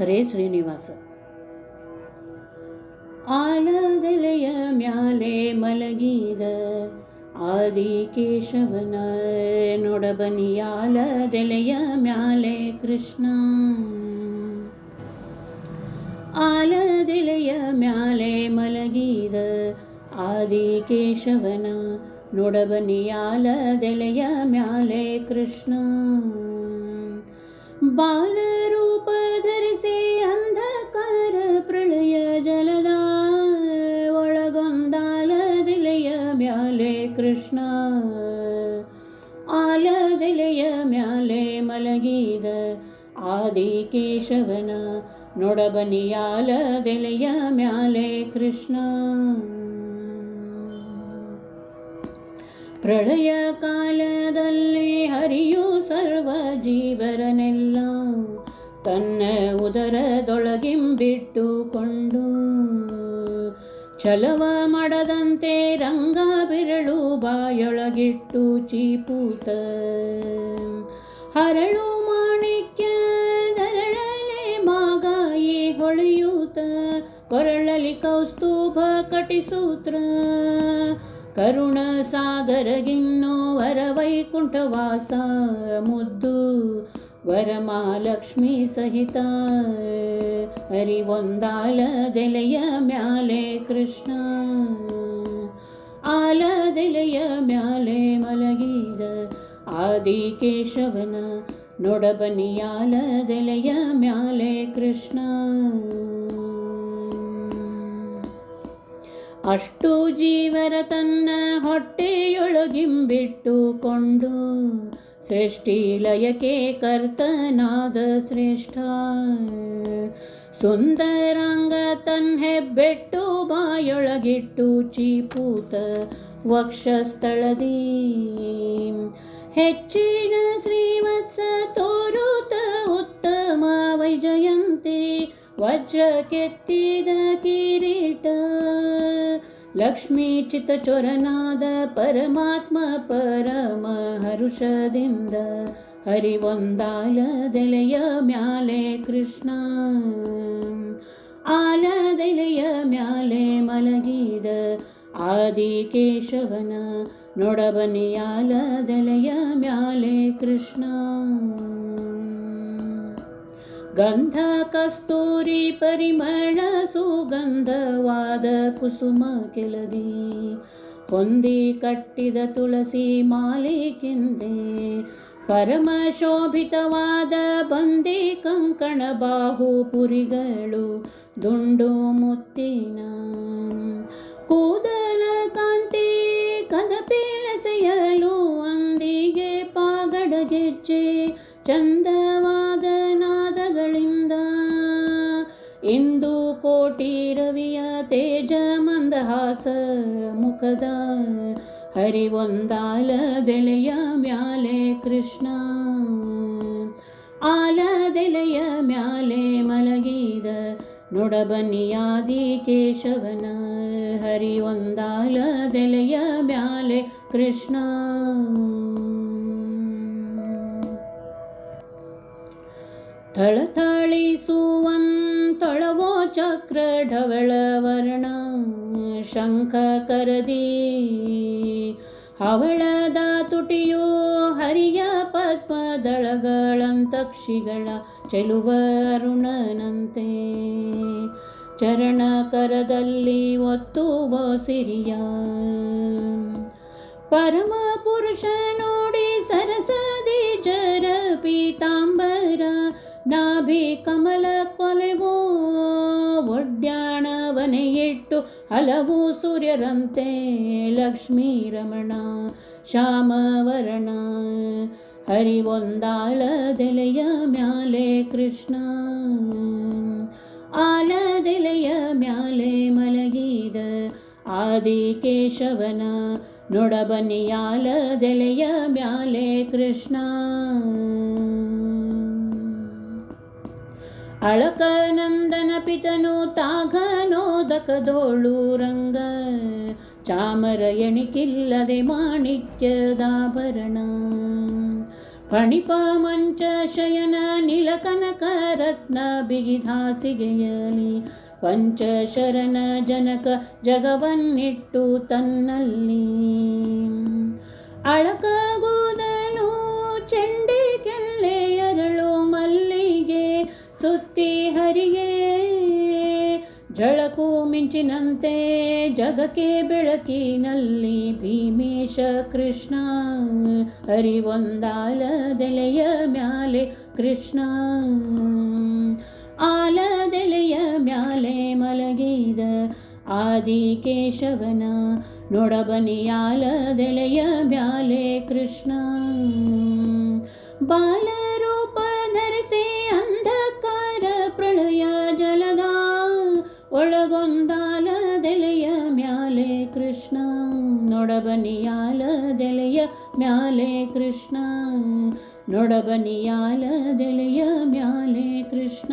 ಹರೇ ಶ್ರೀನಿವಾಸ. ಆಲದೆಲೆಯ ಮ್ಯಾಲೆ ಮಲಗಿದ ಆದಿಕೇಶವನ ನೊಡಬನಿ ಆಲದೆಲೆಯ ಮ್ಯಾಲೆ ಕೃಷ್ಣ. ಆಲದೆಲೆಯ ಮ್ಯಾಲೆ ಮಲಗಿದ ಆದಿಕೇಶವನ ನೊಡಬನಿ ಆಲದೆಲೆಯ ಮ್ಯಾಲೆ ಕೃಷ್ಣ. ಬಾಲರೂಪ ಧರಿಸಿ ಅಂಧಕಾರ ಪ್ರಳಯ ಜಲದ ಒಳಗೊಂದಾಲದೆಲೆಯ ಮ್ಯಾಲೆ ಕೃಷ್ಣ ಆಲದೆಲೆಯ ಮ್ಯಾಲೆ ಮಲಗಿದ ಆದಿಕೇಶವನ ನೊಡಬನಿಯಾಲದೆಲೆಯ ಮ್ಯಾಲೆ ಕೃಷ್ಣ ಪ್ರಳಯ ಕಾಲದಲ್ಲಿ ತನ್ನ ಉದರದೊಳಗಿಂಬಿಟ್ಟುಕೊಂಡು ಛಲವ ಮಾಡದಂತೆ ರಂಗ ಬಿರಳು ಬಾಯೊಳಗಿಟ್ಟು ಚೀಪೂತ ಹರಳು ಮಾಣಿಕ್ಯ ಧರಳಲೆ ಮಾಗಾಯಿ ಹೊಳೆಯೂತ ಕೊರಳಲಿ ಕೌಸ್ತೂಭ ಕಟಿಸೂತ್ರ ಕರುಣ ಸಾಗರಗಿನ್ನೋ ವರ ವೈಕುಂಠವಾಸ ಮುದ್ದು ವರಮಾಲಕ್ಷ್ಮಿ ಸಹಿತ ಹರಿವೊಂದಾಲದೆಲೆಯ ಮ್ಯಾಲೆ ಕೃಷ್ಣ ಆಲದೆಲೆಯ ಮ್ಯಾಲೆ ಮಲಗಿದ ಆದಿ ಆದಿಕೇಶವನ ನೊಡಬನಿಯಾಲದೆಲೆಯ ಮ್ಯಾಲೆ ಕೃಷ್ಣ. ಅಷ್ಟು ಜೀವರ ತನ್ನ ಹೊಟ್ಟೆಯೊಳಗಿಂಬಿಟ್ಟುಕೊಂಡು ಸೃಷ್ಟಿಲಯಕ್ಕೆ ಕರ್ತನಾದ ಶ್ರೇಷ್ಠ ಸುಂದರಾಂಗ ತನ್ನ ಹೆಬ್ಬೆಟ್ಟು ಬಾಯೊಳಗಿಟ್ಟು ಚೀಪೂತ ವಕ್ಷಸ್ಥಳದಿ ಹೆಚ್ಚಿನ ಶ್ರೀವತ್ಸ ತೋರುತ ಉತ್ತಮ ವೈಜಯಂತಿ ವಜ್ರ ಕೆತ್ತಿದ ಕಿರೀಟ ಲಕ್ಷ್ಮೀ ಚಿತ್ತಚೊರನಾದ ಪರಮಾತ್ಮ ಪರಮ ಹರುಷದಿಂದ ಹರಿವೊಂದಾಲದೆಲೆಯ ಮ್ಯಾಲೆ ಕೃಷ್ಣ ಆಲದೆಲೆಯ ಮ್ಯಾಲೆ ಮಲಗಿದ ಆದಿಕೇಶವನ ನೊಡಬನಿಯಾಲದೆಲೆಯ ಮ್ಯಾಲೆ ಕೃಷ್ಣ ಗಂಧ ಕಸ್ತೂರಿ ಪರಿಮಳ ಸುಗಂಧವಾದ ಕುಸುಮ ಕೆಲದಿ ಹೊಂದಿ ಕಟ್ಟಿದ ತುಳಸಿ ಮಾಲಿಕೆಂದೆ ಪರಮ ಶೋಭಿತವಾದ ಬಂದಿ ಕಂಕಣ ಬಾಹುಪುರಿಗಳು ದುಂಡು ಮುತ್ತಿನ. ಕೂದಲ ಕಾಂತಿ ಪಾಗಡಗೆಜ್ಜೆ ಚಂದವಾದ ನಾದಗಳಿಂದ ಇಂದು ಕೋಟಿ ರವಿಯ ತೇಜ ಮಂದಹಾಸ ಮುಖದ ಹರಿವೊಂದಾಲದೆಲೆಯ ಮ್ಯಾಲೆ ಕೃಷ್ಣ. ಆಲದೆಲೆಯ ಮ್ಯಾಲೆ ಮಲಗಿದ ನೊಡಬನಿಯಾದಿ ಕೇಶವನ ಹರಿವೊಂದಾಲದೆಲೆಯ ಮ್ಯಾಲೆ ಕೃಷ್ಣ. ಥಳಥಳಿಸುವಂತೊಳವೋ ಚಕ್ರ ಢವಳ ವರ್ಣ ಶಂಖ ಕರದಿ ಹವಳದ ತುಟಿಯು ಹರಿಯ ಪದ್ಮದಳಗಳಂತಕ್ಷಿಗಳ ಚೆಲುವರುಣನಂತೆ ಚರಣ ಕರದಲ್ಲಿ ಒತ್ತುವ ಸಿರಿಯ ಪರಮ ಪುರುಷ ನೋಡಿ ಸರಸದಿ ಜರ ಪೀತಾಂಬರ ನಾಭಿ ಕಮಲ ಕೊಲೆವೋ ಒಡ್ಯಾಣವನೆಯಿಟ್ಟು ಹಲವು ಸೂರ್ಯರಂತೆ, ಲಕ್ಷ್ಮೀ ರಮಣ, ಶ್ಯಾಮವರ್ಣ. ಹರಿವೊಂದಾಲದೆಲೆಯ ಮ್ಯಾಲೆ ಕೃಷ್ಣ ಆಲದೆಲೆಯ ಮ್ಯಾಲೆ ಮಲಗಿದ ಆದಿಕೇಶವನ ನೊಡಬನಿಯಾಲದೆಲೆಯ ಮ್ಯಾಲೆ ಕೃಷ್ಣ. ಅಳಕನಂದನ ಪಿತನು ತಾಘನೋದಕದೋಳು ರಂಗ. ಚಾಮರ ಎಣಿಕಿಲ್ಲದೆ ಮಾಣಿಕ್ಯದಾಭರಣ. ಕಣಿಪ ಮಂಚ ಶಯನ ನೀಲಕನಕ ರತ್ನ ಬಿಗಿಧಾಸಿಗೆಯಲಿ. ಪಂಚಶರಣ ಜನಕ ಜಗವನ್ನಿಟ್ಟು ತನ್ನಲ್ಲಿ. ಅಳಕಾಗುವುದನು ಚೆಂಡಿ ಜಳಕು ಮಿಂಚಿನಂತೆ ಜಗಕ್ಕೆ ಬೆಳಕಿನಲ್ಲಿ ಭೀಮೇಶ ಕೃಷ್ಣ. ಹರಿವೊಂದಾಲದೆಲೆಯ ಮ್ಯಾಲೆ ಕೃಷ್ಣ. ಆಲದೆಲೆಯ ಮ್ಯಾಲೆ ಮಲಗಿದ ಆದಿಕೇಶವನ ನೊಡಬನಿಯಾಲದೆಲೆಯ ಮ್ಯಾಲೆ ಕೃಷ್ಣ. ಬಾಲರೂಪ ಕೃಷ್ಣ ನೊಡಬನಿಯಾಲದೆಲೆಯ ಮ್ಯಾಲೆ ಕೃಷ್ಣ ನೊಡಬನಿಯಾಲದೆಲೆಯ ಮ್ಯಾಲೆ ಕೃಷ್ಣ.